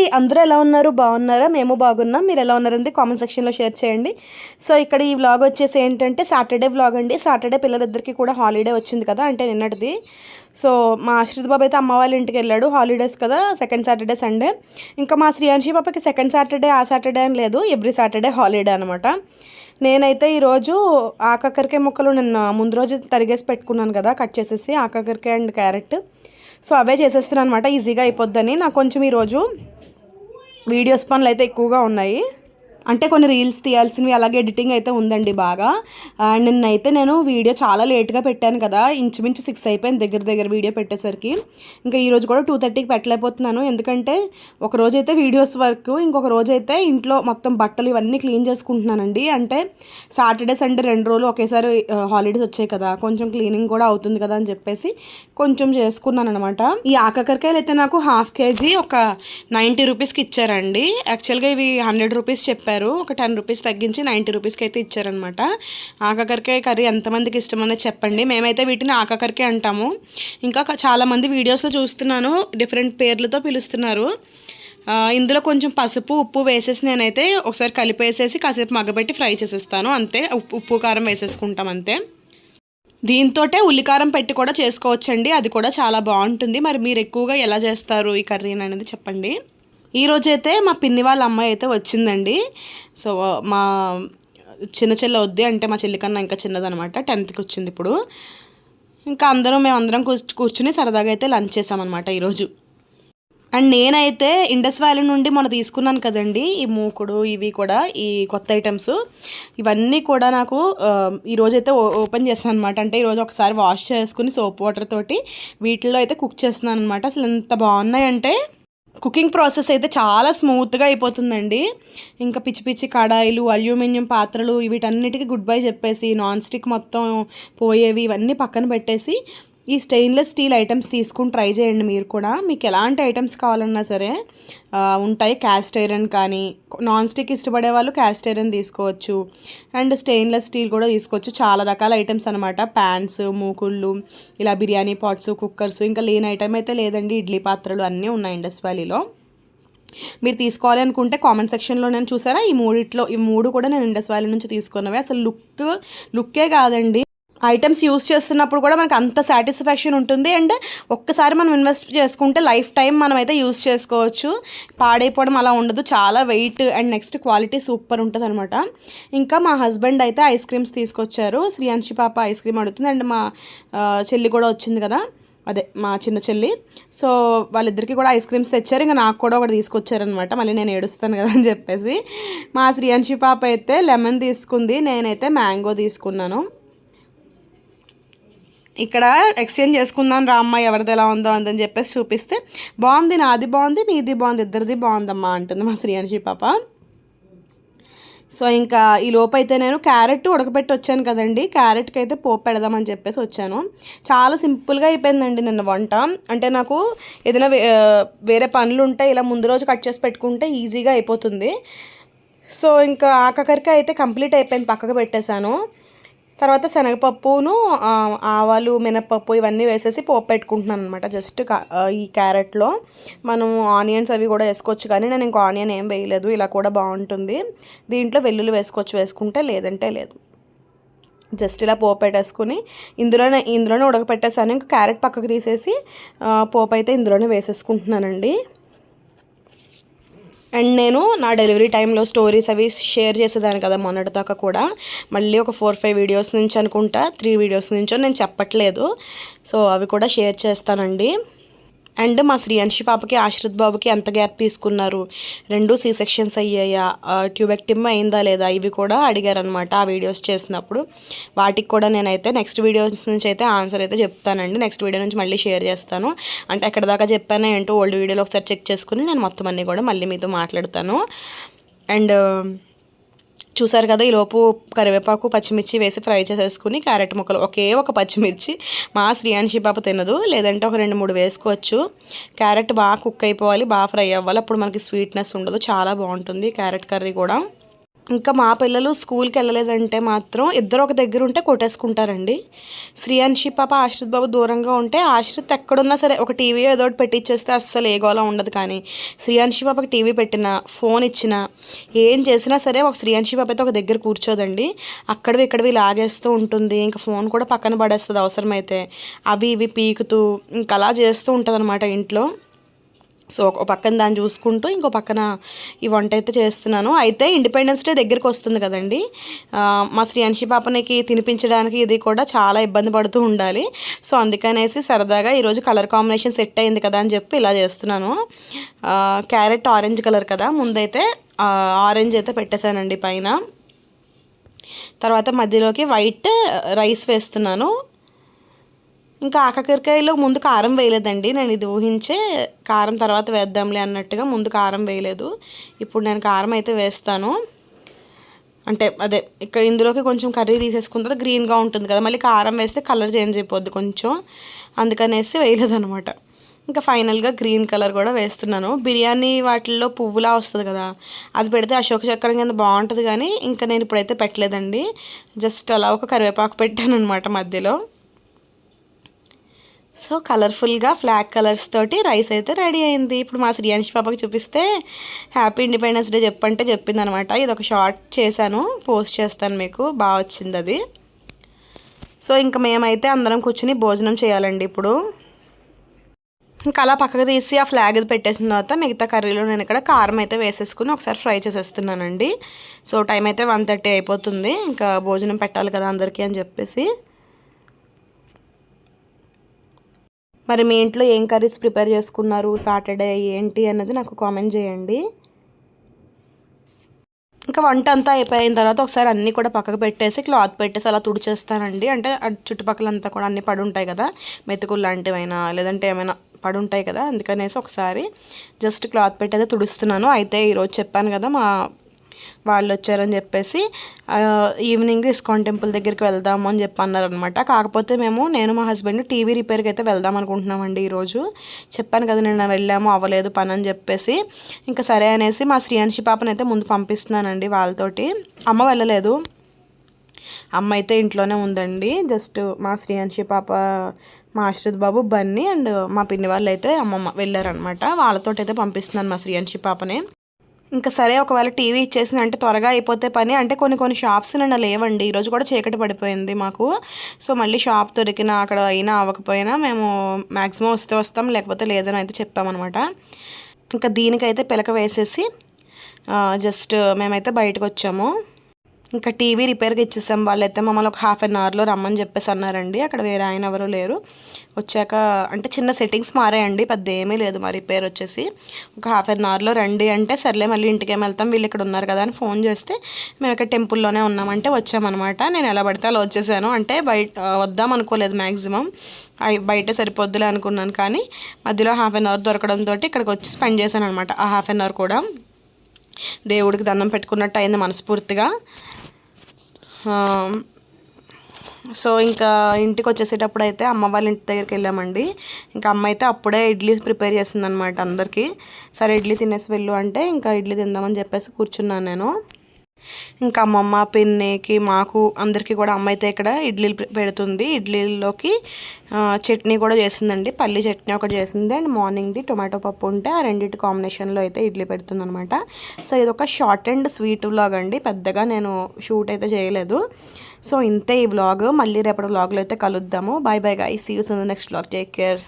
అండి. అందరూ ఎలా ఉన్నారు? బాగున్నారా? మేము బాగున్నాం. మీరు ఎలా ఉన్నారండి? కామెంట్ సెక్షన్లో షేర్ చేయండి. సో ఇక్కడ ఈ వ్లాగ్ వచ్చేసి ఏంటంటే సాటర్డే వ్లాగ్ అండి. సాటర్డే పిల్లలిద్దరికీ కూడా హాలిడే వచ్చింది కదా అంటే నిన్నటిది. సో మా ఆశ్రిత్ బాబు అయితే అమ్మ వాళ్ళ ఇంటికి వెళ్ళాడు. హాలిడేస్ కదా సెకండ్ సాటర్డే సండే. ఇంకా మా శ్రీయాంశి పాపకి సెకండ్ సాటర్డే ఆ సాటర్డే అని లేదు. ఎవ్రీ సాటర్డే హాలిడే అనమాట. నేనైతే ఈరోజు ఆకాకరకాయ ముక్కలు నిన్న ముందు రోజు తరిగేసి పెట్టుకున్నాను కదా కట్ చేసేసి ఆకాకరకాయ అండ్ క్యారెట్. సో అవే చేసేస్తున్నాను అనమాట. ఈజీగా అయిపోద్దని. నాకు కొంచెం ఈరోజు వీడియోస్ పనులు అయితే ఎక్కువగా ఉన్నాయి. అంటే కొన్ని రీల్స్ తీయాల్సినవి అలాగే ఎడిటింగ్ అయితే ఉందండి బాగా. అండ్ నిన్నైతే నేను వీడియో చాలా లేట్గా పెట్టాను కదా ఇంచుమించు సిక్స్ అయిపోయింది దగ్గర దగ్గర వీడియో పెట్టేసరికి. ఇంకా ఈరోజు కూడా టూ థర్టీకి పెట్టలేకపోతున్నాను. ఎందుకంటే ఒక రోజైతే అయితే వీడియోస్ వర్క్ ఇంకొక రోజు అయితే ఇంట్లో మొత్తం బట్టలు ఇవన్నీ క్లీన్ చేసుకుంటున్నానండి. అంటే సాటర్డే సండే రెండు రోజులు ఒకేసారి హాలిడేస్ వచ్చాయి కదా కొంచెం క్లీనింగ్ కూడా అవుతుంది కదా అని చెప్పేసి కొంచెం చేసుకున్నాను అనమాట ఈ ఆకాకరకాయలు అయితే నాకు హాఫ్ కేజీ ఒక నైంటీ రూపీస్కి ఇచ్చారండి. యాక్చువల్గా ఇవి హండ్రెడ్ రూపీస్ చెప్పారు చెప్పారు. ఒక టెన్ రూపీస్ తగ్గించి నైంటీ రూపీస్కి అయితే ఇచ్చారనమాట ఆకాకరకాయ కర్రీ ఎంతమందికి ఇష్టమనే చెప్పండి. మేమైతే వీటిని ఆకాకరకాయ అంటాము. ఇంకా చాలామంది వీడియోస్లో చూస్తున్నాను. డిఫరెంట్ పేర్లతో పిలుస్తున్నారు. ఇందులో కొంచెం పసుపు ఉప్పు వేసేసి నేనైతే ఒకసారి కలిపేసేసి కాసేపు మగ్గబెట్టి ఫ్రై చేసేస్తాను. అంతే. ఉప్పు ఉప్పు కారం వేసేసుకుంటాం అంతే. దీంతోటే ఉల్లికారం పెట్టి కూడా చేసుకోవచ్చండి. అది కూడా చాలా బాగుంటుంది. మరి మీరు ఎక్కువగా ఎలా చేస్తారు ఈ కర్రీని అనేది చెప్పండి. ఈరోజు అయితే మా పిన్ని వాళ్ళ అమ్మాయి అయితే వచ్చిందండి. సో మా చిన్న చెల్లె వద్ది అంటే మా చెల్లి కన్నా ఇంకా చిన్నదనమాట. టెన్త్కి వచ్చింది ఇప్పుడు. ఇంకా అందరం మేము అందరం కూర్చు కూర్చుని సరదాగా అయితే లంచ్ చేసామన్నమాట ఈరోజు. అండ్ నేనైతే ఇండస్ వ్యాలీ నుండి మొన్న తీసుకున్నాను కదండి ఈ మూకుడు ఇవి కూడా ఈ కొత్త ఐటమ్స్. ఇవన్నీ కూడా నాకు ఈరోజైతే ఓ- ఓపెన్ చేస్తాను అనమాట అంటే ఈరోజు ఒకసారి వాష్ చేసుకుని సోప్ వాటర్ తోటి వీటిల్లో అయితే కుక్ చేస్తున్నాను అనమాట అసలు ఎంత బాగున్నాయంటే కుకింగ్ ప్రాసెస్ అయితే చాలా స్మూత్గా అయిపోతుందండి. ఇంకా పిచ్చి పిచ్చి కడాయిలు అల్యూమినియం పాత్రలు వీటన్నిటికీ గుడ్ బై చెప్పేసి నాన్ స్టిక్ మొత్తం పోయేవి ఇవన్నీ పక్కన పెట్టేసి ఈ స్టెయిన్లెస్ స్టీల్ ఐటమ్స్ తీసుకుని ట్రై చేయండి మీరు కూడా. మీకు ఎలాంటి ఐటమ్స్ కావాలన్నా సరే ఉంటాయి క్యాస్ట్ ఐరన్ కానీ నాన్ స్టిక్ ఇష్టపడే వాళ్ళు క్యాస్ట్ ఐరన్ తీసుకోవచ్చు. అండ్ స్టెయిన్లెస్ స్టీల్ కూడా తీసుకోవచ్చు. చాలా రకాల ఐటమ్స్ అనమాట ప్యాన్స్ మూకుళ్ళు ఇలా బిర్యానీ పాట్స్ కుక్కర్స్ ఇంకా లేని ఐటమ్ అయితే లేదండి. ఇడ్లీ పాత్రలు అన్నీ ఉన్నాయి ఇండస్ వ్యాలీలో మీరు తీసుకోవాలి అనుకుంటే కామెంట్ సెక్షన్లో నేను చూసారా? ఈ మూడిట్లో ఈ మూడు కూడా నేను ఇండస్ వ్యాలీ నుంచి తీసుకున్నవి. అసలు లుక్ లుక్కే కాదండి. ఐటమ్స్ యూస్ చేస్తున్నప్పుడు కూడా మనకు అంత సాటిస్ఫాక్షన్ ఉంటుంది. అండ్ ఒక్కసారి మనం ఇన్వెస్ట్ చేసుకుంటే లైఫ్ టైం మనం అయితే యూస్ చేసుకోవచ్చు. పాడైపోవడం అలా ఉండదు. చాలా weight and next quality super ఉంటుంది అనమాట ఇంకా మా హస్బెండ్ అయితే ఐస్ క్రీమ్స్ తీసుకొచ్చారు. శ్రీయాంశి పాప ఐస్ క్రీమ్ అడుగుతుంది. అండ్ మా చెల్లి కూడా వచ్చింది కదా? అదే మా చిన్న చెల్లి. సో వాళ్ళిద్దరికీ కూడా ఐస్ క్రీమ్స్ తెచ్చారు. ఇంకా నాకు కూడా ఒకటి తీసుకొచ్చారనమాట మళ్ళీ నేను ఏడుస్తాను కదా అని చెప్పేసి. మా శ్రీయాంశి పాప అయితే లెమన్ తీసుకుంది. నేనైతే మ్యాంగో తీసుకున్నాను. ఇక్కడ ఎక్స్చేంజ్ చేసుకుందాం రా అమ్మ ఎవరిది ఎలా ఉందో అందని చెప్పేసి చూపిస్తే బాగుంది నాది బాగుంది నీది బాగుంది ఇద్దరిది బాగుందమ్మా అంటుంది మా శ్రీయాంశి పాప. సో ఇంకా ఈ లోపు అయితే నేను క్యారెట్ ఉడకబెట్టి వచ్చాను కదండి. క్యారెట్కి అయితే పోపు పెడదామని చెప్పేసి వచ్చాను. చాలా సింపుల్గా అయిపోయిందండి నిన్న వంట. అంటే నాకు ఏదైనా వే- వేరే పనులు ఉంటే ఇలా ముందు రోజు కట్ చేసి పెట్టుకుంటే ఈజీగా అయిపోతుంది. సో ఇంకా ఆకకరికి అయితే కంప్లీట్ అయిపోయింది పక్కకు పెట్టేశాను. తర్వాత శనగపప్పును ఆవాలు మినపప్పు ఇవన్నీ వేసేసి పోపు పెట్టుకుంటున్నాను అనమాట జస్ట్ ఈ క్యారెట్లో. మనం ఆనియన్స్ అవి కూడా వేసుకోవచ్చు కానీ నేను ఇంకా ఆనియన్ ఏం వేయలేదు. ఇలా కూడా బాగుంటుంది. దీంట్లో వెల్లుల్లి వేసుకోవచ్చు. వేసుకుంటే లేదంటే లేదు. జస్ట్ ఇలా పోపు పెట్టేసుకుని ఇందులోనే ఇందులోనే ఉడకపెట్టేసాను. ఇంకా క్యారెట్ పక్కకు తీసేసి పోపు అయితే ఇందులోనే వేసేసుకుంటున్నానండి. అండ్ నేను నా డెలివరీ టైంలో స్టోరీస్ అవి షేర్ చేసేదాన్ని కదా మొన్నటిదాకా కూడా. మళ్ళీ ఒక ఫోర్ ఫైవ్ వీడియోస్ నుంచి అనుకుంటా త్రీ వీడియోస్ నుంచో నేను చెప్పట్లేదు. సో అవి కూడా షేర్ చేస్తానండి. అండ్ మా శ్రీయాంశి పాపకి ఆశ్రిత్ బాబుకి ఎంత గ్యాప్ తీసుకున్నారు? రెండు సీ సెక్షన్స్ అయ్యాయా? ట్యూబెక్టిమ్ అయిందా లేదా? ఇవి కూడా అడిగారనమాట ఆ వీడియోస్ చేసినప్పుడు. వాటికి కూడా నేనైతే నెక్స్ట్ వీడియోస్ నుంచి అయితే ఆన్సర్ అయితే చెప్తానండి. నెక్స్ట్ వీడియో నుంచి మళ్ళీ షేర్ చేస్తాను. అంటే ఎక్కడ దాకా చెప్పానో ఏంటో ఓల్డ్ వీడియోలో ఒకసారి చెక్ చేసుకుని నేను మొత్తం అన్నీ కూడా మళ్ళీ మీతో మాట్లాడతాను. అండ్ చూసారు కదా ఈ లోపు కరివేపాకు పచ్చిమిర్చి వేసి ఫ్రై చేసేసుకుని క్యారెట్ ముక్కలు ఒకే ఒక పచ్చిమిర్చి మా శ్రీయాన్షి పాప తినదు. లేదంటే ఒక రెండు మూడు వేసుకోవచ్చు. క్యారెట్ బాగా కుక్ అయిపోవాలి బాగా ఫ్రై అవ్వాలి. అప్పుడు మనకి స్వీట్నెస్ ఉండదు. చాలా బాగుంటుంది క్యారెట్ కర్రీ కూడా. ఇంకా మా పిల్లలు స్కూల్కి వెళ్ళలేదంటే మాత్రం ఇద్దరు ఒక దగ్గర ఉంటే కొట్టేసుకుంటారండి. శ్రీయాన్షి పాప ఆశ్రిత్ బాబు దూరంగా ఉంటే ఆశ్రిత్ ఎక్కడున్నా సరే ఒక టీవీ ఏదో ఒకటి పెట్టించేస్తే అస్సలు ఏ గోళం ఉండదు కానీ శ్రీయాన్షి పాపకి టీవీ పెట్టినా ఫోన్ ఇచ్చినా ఏం చేసినా సరే ఒక శ్రీయాన్షి పాప అయితే ఒక దగ్గర కూర్చోదండి. అక్కడవి ఇక్కడవి లాగేస్తూ ఉంటుంది. ఇంకా ఫోన్ కూడా పక్కన పడేస్తుంది అవసరమైతే. అవి ఇవి పీకుతూ ఇంకా అలా చేస్తూ ఉంటుంది ఇంట్లో. సో ఒక పక్కన దాన్ని చూసుకుంటూ ఇంకో పక్కన ఈ వంట అయితే చేస్తున్నాను. అయితే ఇండిపెండెన్స్ డే దగ్గరికి వస్తుంది కదండి. మా శ్రీయాన్షి పాపనికి తినిపించడానికి ఇది కూడా చాలా ఇబ్బంది పడుతూ ఉండాలి. సో అందుకనేసి సరదాగా ఈరోజు కలర్ కాంబినేషన్ సెట్ అయింది కదా అని చెప్పి ఇలా చేస్తున్నాను. క్యారెట్ ఆరెంజ్ కలర్ కదా. ముందైతే ఆరెంజ్ అయితే పెట్టేశానండి పైన. తర్వాత మధ్యలోకి వైట్ రైస్ వేస్తున్నాను. ఇంకా ఆకాకరకాయలో ముందు కారం వేయలేదండి. నేను ఇది ఊహించే కారం తర్వాత వేద్దాంలే అన్నట్టుగా ముందు కారం వేయలేదు. ఇప్పుడు నేను కారం అయితే వేస్తాను. అంటే అదే ఇక్కడ ఇందులోకి కొంచెం కర్రీ తీసేసుకున్న తర్వాత గ్రీన్గా ఉంటుంది కదా మళ్ళీ కారం వేస్తే కలర్ చేంజ్ అయిపోద్ది కొంచెం. అందుకనేసి వేయలేదనమాట ఇంకా ఫైనల్గా గ్రీన్ కలర్ కూడా వేస్తున్నాను. బిర్యానీ వాటిల్లో పువ్వులా వస్తుంది కదా అది పెడితే అశోక చక్రం కింద బాగుంటుంది కానీ ఇంకా నేను ఇప్పుడైతే పెట్టలేదండి. జస్ట్ అలా ఒక కరివేపాకు పెట్టాను అనమాట మధ్యలో. సో కలర్ఫుల్గా ఫ్లాగ్ కలర్స్ తోటి రైస్ అయితే రెడీ అయింది. ఇప్పుడు మా శ్రీయాంశి పాపకి చూపిస్తే హ్యాపీ ఇండిపెండెన్స్ డే చెప్పంటే చెప్పింది అనమాట ఇది ఒక షార్ట్ చేశాను పోస్ట్ చేస్తాను మీకు బాగా వచ్చింది అది. సో ఇంకా మేమైతే అందరం కూర్చుని భోజనం చేయాలండి ఇప్పుడు. ఇంకా అలా పక్కకు తీసి ఆ ఫ్లాగ్ పెట్టేసిన తర్వాత మిగతా కర్రీలో నేను ఇక్కడ కారం అయితే వేసేసుకుని ఒకసారి ఫ్రై చేసేస్తున్నానండి. సో టైం అయితే వన్ థర్టీ అయిపోతుంది. ఇంకా భోజనం పెట్టాలి కదా అందరికీ అని చెప్పేసి. మరి మీ ఇంట్లో ఏం కర్రీస్ ప్రిపేర్ చేసుకున్నారు? సాటర్డే ఏంటి అన్నది నాకు కామెంట్ చేయండి. ఇంకా వంట అంతా అయిపోయిన తర్వాత ఒకసారి అన్నీ కూడా పక్కకు పెట్టేసి క్లాత్ పెట్టేసి అలా తుడిచేస్తానండి. అంటే చుట్టుపక్కలంతా కూడా అన్నీ పడుంటాయి కదా. మెతుకులు లాంటివైనా లేదంటే ఏమైనా పడుంటాయి కదా. అందుకనేసి ఒకసారి జస్ట్ క్లాత్ పెట్టేది తుడుస్తున్నాను. అయితే ఈరోజు చెప్పాను కదా మా వాళ్ళు వచ్చారని చెప్పేసి ఈవినింగ్ ఇస్కాన్ టెంపుల్ దగ్గరికి వెళ్దాము అని చెప్పి అన్నారనమాట కాకపోతే మేము నేను మా హస్బెండ్ టీవీ రిపేర్కి అయితే వెళ్దాం అనుకుంటున్నామండి ఈరోజు. చెప్పాను కదా నేను వెళ్ళాము అవ్వలేదు పని అని చెప్పేసి. ఇంకా సరే అనేసి మా శ్రీయాంశి పాపని అయితే ముందు పంపిస్తున్నానండి వాళ్ళతోటి. అమ్మ వెళ్ళలేదు. అమ్మ అయితే ఇంట్లోనే ఉందండి. జస్ట్ మా శ్రీయాంశి పాప మా ఆశ్రిత్ బాబు బన్నీ అండ్ మా పిన్ని వాళ్ళు అయితే అమ్మమ్మ వెళ్ళారనమాట వాళ్ళతో అయితే పంపిస్తున్నాను మా శ్రీయాంశి పాపని. ఇంకా సరే ఒకవేళ టీవీ ఇచ్చేసింది అంటే త్వరగా అయిపోతే పని. అంటే కొన్ని కొన్ని షాప్స్ నిన్న లేవండి. ఈరోజు కూడా చీకటి పడిపోయింది మాకు. సో మళ్ళీ షాప్ దొరికినా అక్కడ అయినా అవ్వకపోయినా మేము మ్యాక్సిమం వస్తే వస్తాం లేకపోతే లేదని అయితే చెప్పామన్నమాట. ఇంకా దీనికైతే పిలక వేసేసి జస్ట్ మేమైతే బయటకు వచ్చాము ఇంకా టీవీ రిపేర్కి ఇచ్చేసాం. వాళ్ళైతే మమ్మల్ని ఒక హాఫ్ అన్ అవర్లో రమ్మని చెప్పేసి అన్నారండి. అక్కడ వేరే ఆయన ఎవరు లేరు. వచ్చాక అంటే చిన్న సెట్టింగ్స్ మారాయండి. పెద్ద ఏమీ లేదు మా రిపేర్ వచ్చేసి. ఒక హాఫ్ అన్ అవర్లో రండి అంటే సర్లే మళ్ళీ ఇంటికి ఏమి వెళ్తాం. వీళ్ళు ఇక్కడ ఉన్నారు కదా అని ఫోన్ చేస్తే మేము ఇక్కడ టెంపుల్లోనే ఉన్నామంటే వచ్చామన్నమాట. నేను ఎలా పడితే అలా వచ్చేసాను. అంటే బయట వద్దాం అనుకోలేదు మ్యాక్సిమం బయట సరిపోద్దులే అనుకున్నాను కానీ మధ్యలో హాఫ్ అన్ అవర్ దొరకడంతో ఇక్కడికి వచ్చి స్పెండ్ చేశాను అనమాట ఆ హాఫ్ అన్ అవర్ కూడా దేవుడికి దండం పెట్టుకున్నట్టు అయింది మనస్ఫూర్తిగా. సో ఇంకా ఇంటికి వచ్చేసేటప్పుడు అయితే అమ్మ వాళ్ళ ఇంటి దగ్గరికి వెళ్ళామండి ఇంకా అమ్మ అయితే అప్పుడే ఇడ్లీ ప్రిపేర్ చేసిందనమాట అందరికీ. సరే ఇడ్లీ తినేసి వెళ్ళు అంటే ఇంకా ఇడ్లీ తిందామని చెప్పేసి కూర్చున్నాను నేను. ఇంకా అమ్మమ్మ పిన్నికి మాకు అందరికీ కూడా అమ్మ అయితే ఇక్కడ ఇడ్లీలు పెడుతుంది. ఇడ్లీలోకి చట్నీ కూడా చేసిందండి. పల్లి చట్నీ ఒకటి చేసింది. అండ్ మార్నింగ్ది టొమాటో పప్పు ఉంటే ఆ రెండింటి కాంబినేషన్లో అయితే ఇడ్లీ పెడుతుంది అనమాట సో ఇది ఒక షార్ట్ అండ్ స్వీట్ వ్లాగ్ అండి. పెద్దగా నేను షూట్ అయితే చేయలేదు. సో ఇంతే ఈ వ్లాగ్. మళ్ళీ రేపటి వ్లాగ్లో అయితే కలుద్దాము. Bye bye guy see yous next vlog take care